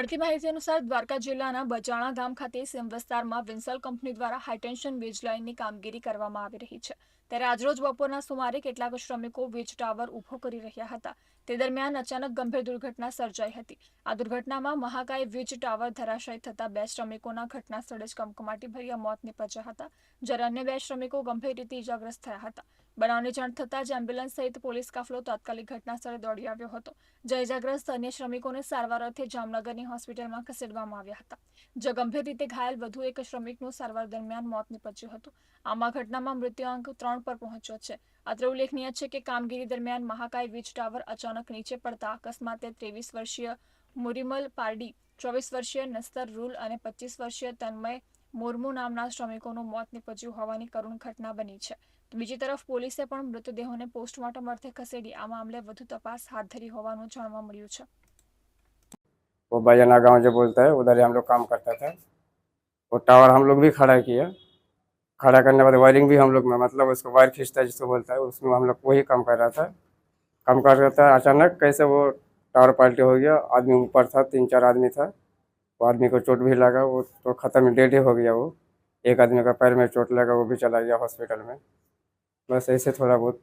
મળતી માહિતી અનુસાર દ્વારકા જિલ્લાના બજાણા ગામ ખાતે સીમ વિસ્તારમાં વિન્સલ કંપની દ્વારા હાઈટેન્શન વીજ લાઇનની કામગીરી કરવામાં આવી રહી છે. ત્યારે આજરોજ બપોરના સુમારે કેટલાક શ્રમિકો વીજ ટાવર ઊભો કરી રહ્યા હતા. તે દરમિયાન અચાનક ગંભીર દુર્ઘટના સર્જાઈ હતી. આ દુર્ઘટનામાં મહાકાય વીજ ટાવર ધરાશાયી થતા બે શ્રમિકોના ઘટના સ્થળે જ કમકમાટી ભર્યા મોત નીપજ્યા હતા, જ્યારે અન્ય બે શ્રમિકો ગંભીર રીતે ઇજાગ્રસ્ત થયા હતા. બનાવની જાણ થતાં જ એમ્બ્યુલન્સ સહિત પોલીસ કાફલો તાત્કાલિક ઘટના સ્થળે દોડી આવ્યો હતો. જે ઇજાગ્રસ્ત અન્ય શ્રમિકોને સારવાર અર્થે જામનગરની હોસ્પિટલમાં ખસેડવામાં આવ્યા હતા. જે ગંભીર રીતે ઘાયલ, વધુ એક શ્રમિકનું સારવાર દરમિયાન મોત નીપજ્યું હતું. આમાં ઘટનામાં મૃત્યુઆંક ત્રણ પર પહોંચ્યો છે. અત્રે ઉલ્લેખનીય છે કે કામગીરી દરમિયાન મહાકાય વીજ ટાવર અચાનક નીચે પડતા અકસ્માતે ત્રેવીસ વર્ષીય મુરીમલ પારડી, ચોવીસ વર્ષીય નસ્તર રૂલ અને પચીસ વર્ષીય તન્મય મુર્મુ નામના શ્રમિકોનું મોત નીપજ્યું હોવાની કરુણ ઘટના બની છે તો બીજી તરફ પોલીસે પણ મૃતદેહોને પોસ્ટમોર્ટમ અર્થે ખસેડી આ મામલે વધુ તપાસ હાથ ધરી હોવાનું જાણવા મળ્યું છે वो बजना गांव जो बोलता है उधर ही हम लोग काम करता था वो टावर हम लोग भी खड़ा किया खड़ा करने के बाद वायरिंग भी हम लोग में मतलब उसको वायर खींचता है जिसको बोलता है उसमें हम लोग वही काम कर रहा था काम कर रहा था अचानक कैसे वो टावर पलटी हो गया आदमी ऊपर था तीन चार आदमी था वो आदमी को चोट भी लगा वो तो ख़त्म डेड ही हो गया वो एक आदमी का पैर में चोट लगा वो भी चला गया हॉस्पिटल में बस ऐसे थोड़ा बहुत